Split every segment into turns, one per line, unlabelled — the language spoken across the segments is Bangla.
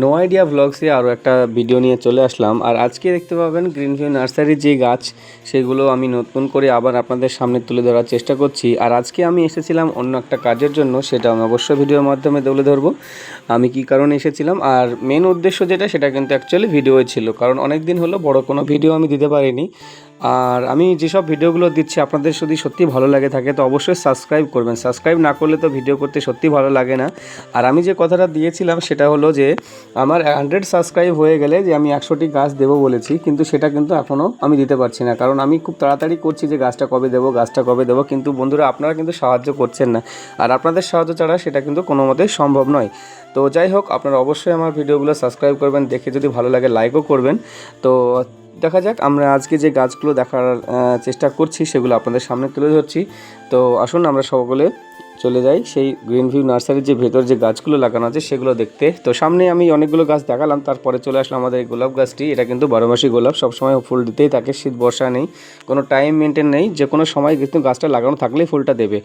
নো আইডিয়া ব্লগসে আরও একটা ভিডিও নিয়ে চলে আসলাম। আর আজকে দেখতে পাবেন গ্রিন ভিউ নার্সারির যে গাছ, সেগুলো আমি নতুন করে আবার আপনাদের সামনে তুলে ধরার চেষ্টা করছি। আর আজকে আমি এসেছিলাম অন্য একটা কাজের জন্য, সেটা আমি অবশ্যই ভিডিওর মাধ্যমে তুলে ধরবো। আমি কি কারণে এসেছিলাম? আর মেন উদ্দেশ্য যেটা, সেটা কিন্তু অ্যাকচুয়ালি ভিডিও ছিল। কারণ অনেক দিন হলো বড় কোনো ভিডিও আমি দিতে পারিনি। আর আমি যেসব ভিডিওগুলো দিচ্ছি, আপনাদের যদি সত্যি ভালো লাগে থাকে, তো অবশ্যই সাবস্ক্রাইব করবেন। সাবস্ক্রাইব না করলে তো ভিডিও করতে সত্যি ভালো লাগে না। আর আমি যে কথাটা দিয়েছিলাম, সেটা হলো যে, আমার হান্ড্রেড সাবস্ক্রাইব হয়ে গেলে যে আমি একশোটি গাছ দেবো বলেছি, কিন্তু সেটা কিন্তু এখনও আমি দিতে পারছি না। কারণ আমি খুব তাড়াতাড়ি করছি যে গাছটা কবে দেবো, গাছটা কবে দেবো, কিন্তু বন্ধুরা, আপনারা কিন্তু সাহায্য করছেন না। আর আপনাদের সাহায্য ছাড়া সেটা কিন্তু কোনো মতেই সম্ভব নয়। তো যাই হোক, আপনারা অবশ্যই আমার ভিডিওগুলো সাবস্ক্রাইব করবেন। দেখে যদি ভালো লাগে লাইকও করবেন। তো দেখা যাক, আমরা আজকে যে গাছগুলো দেখার চেষ্টা করছি সেগুলো আপনাদের সামনে তুলে ধরছি। তো আসুন, আমরা সকলে চলে যাই। সেই গ্রিন ভিউ নার্সারির যে ভেতর যে গাছগুলো লাগানো আছে, সেগুলো দেখতে। তো সামনে আমি অনেকগুলো গাছ দেখালাম, তারপরে চলে আসলাম আমাদের এই গোলাপ গাছটি। এটা কিন্তু বারো মাসি গোলাপ, সবসময় ফুল দিতেই থাকে, শীত, বর্ষা নেই। কোনো টাইম মেনটেন নেই, যে কোনো সময় কিন্তু গাছটা লাগানো থাকলেই ফুলটা দেবে।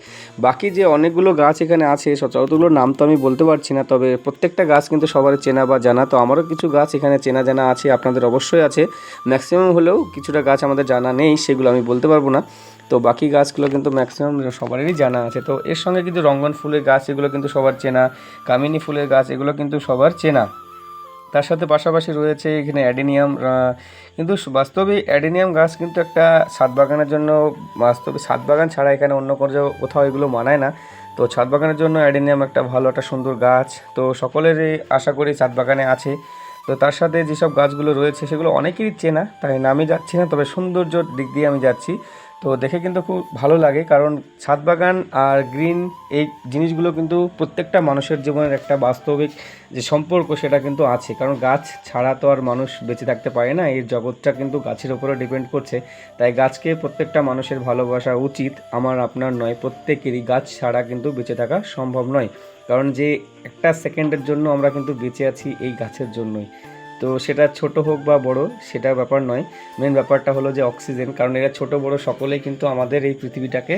বাকি যে অনেকগুলো গাছ এখানে আছে সচরাচরগুলোর নাম তো আমি বলতে পারছি না, তবে প্রত্যেকটা গাছ কিন্তু সবার চেনা বা জানা। তো আমারও কিছু গাছ এখানে চেনা জানা আছে, আপনাদের অবশ্যই আছে। ম্যাক্সিমাম হলেও কিছুটা গাছ আমাদের জানা নেই, সেগুলো আমি বলতে পারব না। তো বাকি গাছগুলো কিন্তু ম্যাক্সিমাম সবারই জানা আছে। তো এর সঙ্গে কিন্তু রঙ্গন ফুলের গাছ, এগুলো কিন্তু সবার চেনা। কামিনী ফুলের গাছ, এগুলো কিন্তু সবার চেনা। তার সাথে পাশাপাশি রয়েছে এখানে অ্যাডেনিয়াম কিন্তু বাস্তবে অ্যাডেনিয়াম গাছ কিন্তু একটা ছাদ বাগানের জন্য বাস্তবে, ছাদ বাগান ছাড়া এখানে অন্য কোনো কোথাও এগুলো মানায় না। তো ছাদ বাগানের জন্য অ্যাডেনিয়াম একটা ভালো, একটা সুন্দর গাছ। তো সকলেরই আশা করি ছাদ বাগানে আছে। তো তার সাথে যেসব গাছগুলো রয়েছে, সেগুলো অনেকেরই চেনা, তাই নামে যাচ্ছি না, তবে সৌন্দর্যর দিক দিয়ে আমি যাচ্ছি। তো দেখে কিন্তু খুব ভালো লাগে, কারণ ছাদ বাগান আর গ্রিন এই জিনিসগুলো কিন্তু প্রত্যেকটা মানুষের জীবনের একটা বাস্তবিক যে সম্পর্ক সেটা কিন্তু আছে। কারণ গাছ ছাড়া তো আর মানুষ বেঁচে থাকতে পারে না, এই জগৎটা কিন্তু গাছের উপরে ডিপেন্ড করছে। তাই গাছকে প্রত্যেকটা মানুষের ভালোবাসা উচিত, আমার, আপনার নয়, প্রত্যেকেরই গাছ ছাড়া কিন্তু বেঁচে থাকা সম্ভব নয়। কারণ যে একটা সেকেন্ডের জন্য আমরা কিন্তু বেঁচে আছি এই গাছের জন্যই। তো সেটা ছোট হোক বা বড় সেটা ব্যাপার নয়। মেন ব্যাপারটা হলো যে অক্সিজেন কারণ এরা ছোট, বড় সকলেই কিন্তু আমাদের এই পৃথিবীটাকে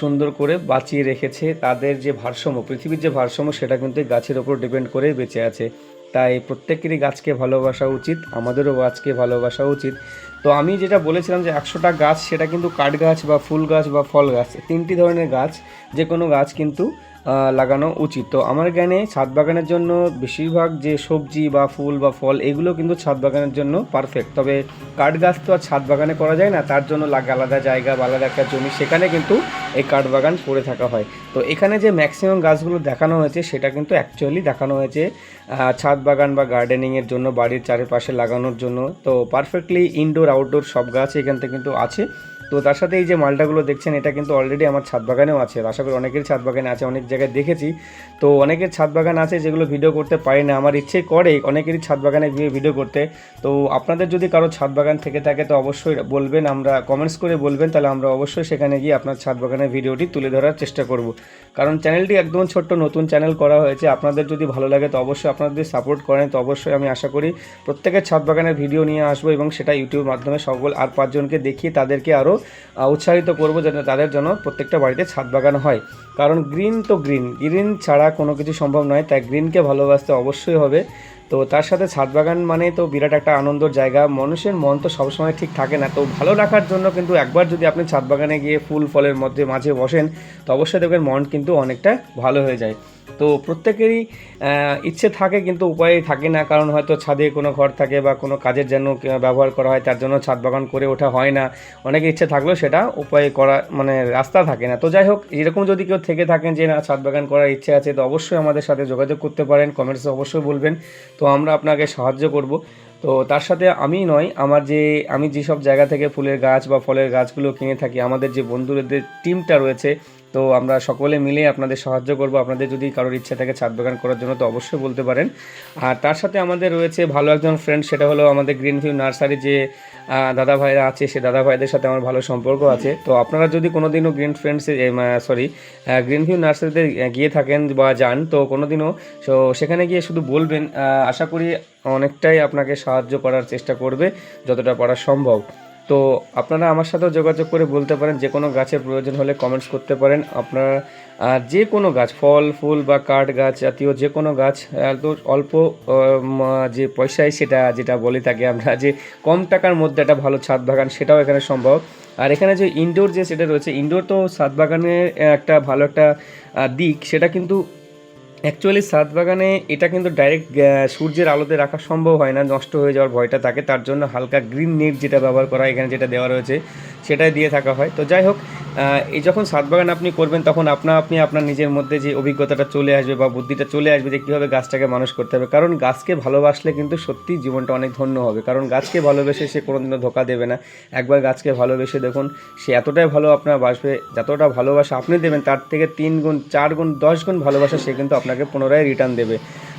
সুন্দর করে বাঁচিয়ে রেখেছে। তাদের যে ভারসাম্য, পৃথিবীর যে ভারসাম্য, সেটা কিন্তু গাছের ওপর ডিপেন্ড করে বেঁচে আছে। তাই প্রত্যেকেরই গাছকে ভালোবাসা উচিত, আমাদেরও গাছকে ভালোবাসা উচিত। তো আমি যেটা বলেছিলাম যে একশোটা গাছ, সেটা কিন্তু কাঠ গাছ বা ফুল গাছ বা ফল গাছ তিনটি ধরনের গাছ যে কোনো গাছ কিন্তু লাগানো উচিত। তো আমার জ্ঞানে ছাদ বাগানের জন্য বেশিরভাগ যে সবজি বা ফুল বা ফল, এগুলো কিন্তু ছাদ বাগানের জন্য পারফেক্ট তবে কাঠ গাছ তো আর ছাদ বাগানে করা যায় না, তার জন্য লাগে আলাদা জায়গা বা আলাদা একটা জমি, সেখানে কিন্তু এই কাঠ বাগান করে থাকা হয়। তো এখানে যে ম্যাক্সিমাম গাছগুলো দেখানো হয়েছে, সেটা কিন্তু অ্যাকচুয়ালি দেখানো হয়েছে ছাদ বাগান বা গার্ডেনিংয়ের জন্য, বাড়ির চারিপাশে লাগানোর জন্য। তো পারফেক্টলি ইনডোর আউটডোর সব গাছ এখান থেকে কিন্তু আছে। তো তার সাথে এই যে মালটাগুলো দেখছেন, এটা কিন্তু অলরেডি আমার ছাদ বাগানেও আছে। আশা করি অনেকের ছাদ বাগানে আছে, অনেক জায়গায় দেখেছি। তো অনেকের ছাদ বাগান আছে যেগুলো ভিডিও করতে পারি না, আমার ইচ্ছে করে অনেকেরই ছাদ বাগানে গিয়ে ভিডিও করতে। তো আপনাদের যদি কারও ছাদ বাগান থেকে থাকে, তো অবশ্যই বলবেন, আমরা কমেন্টস করে বলবেন, তাহলে আমরা অবশ্যই সেখানে গিয়ে আপনার ছাদ বাগানের ভিডিওটি তুলে ধরার চেষ্টা করব। কারণ চ্যানেলটি একদম ছোট্ট, নতুন চ্যানেল করা হয়েছে। আপনাদের যদি ভালো লাগে, তো অবশ্যই আপনাদের যদি সাপোর্ট করেন, তো অবশ্যই আমি আশা করি প্রত্যেকের ছাদ বাগানের ভিডিও নিয়ে আসব এবং সেটা ইউটিউবের মাধ্যমে সকল আর পাঁচজনকে দেখিয়ে তাদেরকে আরও উৎসাহিত করব যেন তাদের জন্য প্রত্যেকটা বাড়িতে ছাদ বাগান হয়। কারণ গ্রিন তো গ্রিন। গ্রিন ছাড়া কোনো কিছু সম্ভব নয়, তাই গ্রিনকে ভালোবাসতে অবশ্যই হবে। তো তার সাথে ছাদ বাগান মানে তো বিরাট একটা আনন্দর জায়গা। মানুষের মন তো সবসময় ঠিক থাকে না। তো ভালো রাখার জন্য কিন্তু একবার যদি আপনি ছাদ বাগানে গিয়ে ফুল ফলের মধ্যে মাঝে বসেন, তো অবশ্যই দেখবেন মন কিন্তু অনেকটা ভালো হয়ে যায়। তো প্রত্যেকেরই ইচ্ছে থাকে কিন্তু উপায় থাকে না, কারণ হয়তো ছাদে কোনো ঘর থাকে বা কোনো কাজের জন্য ব্যবহার করা হয়, তার জন্য ছাদ বাগান করে ওঠা হয় না। অনেকের ইচ্ছে থাকলেও সেটা উপায় করা মানে রাস্তা থাকে না। তো যাই হোক, এরকম যদি কেউ থেকে থাকেন যে, না, ছাদ বাগান করার ইচ্ছে আছে, তো অবশ্যই আমাদের সাথে যোগাযোগ করতে পারেন, কমেন্টসে অবশ্যই বলবেন। তো আমরা আপনাকে সাহায্য করব। তো তার সাথে আমি নয়, আমার যে, আমি যেসব জায়গা থেকে ফুলের গাছ বা ফলের গাছগুলো কিনে থাকি, আমাদের যে বন্ধুদের টিমটা রয়েছে তো আমরা সকলে মিলে আপনাদের সাহায্য করব। আপনাদের যদি কারোর ইচ্ছা থাকে ছাদ বাগান করার জন্য, তো অবশ্যই বলতে পারেন। আর তার সাথে আমাদের রয়েছে ভালো একজন ফ্রেন্ড সেটা হলো আমাদের গ্রিন ভিউ নার্সারি যে দাদা ভাইরা আছে, সে দাদা ভাইদের সাথে আমার ভালো সম্পর্ক আছে। তো আপনারা যদি কোনোদিনও গ্রিন ফ্রেন্ডসে সরি গ্রিন ভিউ নার্সারিতে গিয়ে থাকেন বা যান, তো কোনো দিনও তো সেখানে গিয়ে শুধু বলবেন আশা করি অনেকটাই আপনাকে সাহায্য করার চেষ্টা করবে, যতটা পারা সম্ভব। তো আপনারা আমার সাথেও যোগাযোগ করে বলতে পারেন, যে কোনো গাছের প্রয়োজন হলে কমেন্টস করতে পারেন। আপনারা যে কোনো গাছ, ফল, ফুল বা কাঠ গাছ জাতীয় যে কোনো গাছ এত অল্প যে পয়সায় সেটা, যেটা বলে থাকি আমরা, যে কম টাকার মধ্যে একটা ভালো ছাদ বাগান, সেটাও এখানে সম্ভব। আর এখানে যে ইনডোর যে সেটা রয়েছে ইনডোর তো ছাদ বাগানের একটা ভালো একটা দিক, সেটা কিন্তু অ্যাকচুয়ালি সাত বাগানে এটা কিন্তু ডাইরেক্ট সূর্যের আলোতে রাখা সম্ভব হয় না, নষ্ট হয়ে যাওয়ার ভয়টা থাকে। তার জন্য হালকা গ্রিন নেট যেটা ব্যবহার করা এখানে যেটা দেওয়া রয়েছে, সেটাই দিয়ে থাকা হয়। তো যাই হোক এই যখন ছাদ বাগান আপনি করবেন, তখন আপনা আপনি আপনার নিজের মধ্যে যে অভিজ্ঞতাটা চলে আসবে বা বুদ্ধিটা চলে আসবে যে কীভাবে গাছটাকে মানুষ করতে হবে। কারণ গাছকে ভালোবাসলে কিন্তু সত্যি জীবনটা অনেক ধন্য হবে। কারণ গাছকে ভালোবেসে সে কোনোদিনও ধোকা দেবে না। একবার গাছকে ভালোবেসে দেখুন, সে এতটাই ভালো আপনার বাসবে, যতটা ভালোবাসা আপনি দেবেন, তার থেকে তিন গুণ, চার গুণ, দশ গুণ ভালোবাসা সে কিন্তু আপনাকে পুনরায় রিটার্ন দেবে।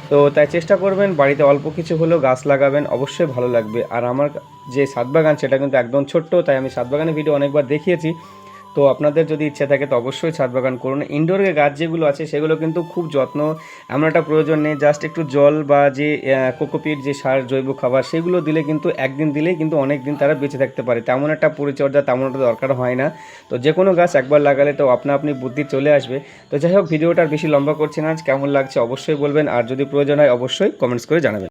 তো তাই চেষ্টা করবেন, বাড়িতে অল্প কিছু হলেও গাছ লাগাবেন, অবশ্যই ভালো লাগবে। আর আমার যে সাত বাগান সেটা কিন্তু একদম ছোট্ট, তাই আমি সাত বাগানের ভিডিও অনেকবার দেখিয়েছি। তো আপনাদের যদি ইচ্ছা থাকে, তো অবশ্যই ছাদ বাগান করুন। ইনডোরে গাছ যেগুলো আছে, সেগুলো কিন্তু খুব যত্ন, এমন একটা প্রয়োজন নেই। জাস্ট একটু জল বা যে কোকোপিট, যে সার, জৈব খাবার, সেগুলো দিলে কিন্তু, একদিন দিলেই কিন্তু অনেক দিন তারা বেঁচে থাকতে পারে। তেমন একটা পরিচর্যা তেমন একটা দরকার হয় না। তো যে কোনো গাছ একবার লাগালে তো আপনা আপনি বুদ্ধি চলে আসবে। তো যাই হোক, ভিডিওটা বেশি লম্বা করছি না। আজ কেমন লাগছে অবশ্যই বলবেন। আর যদি প্রয়োজন হয়, অবশ্যই কমেন্টস করে জানাবেন।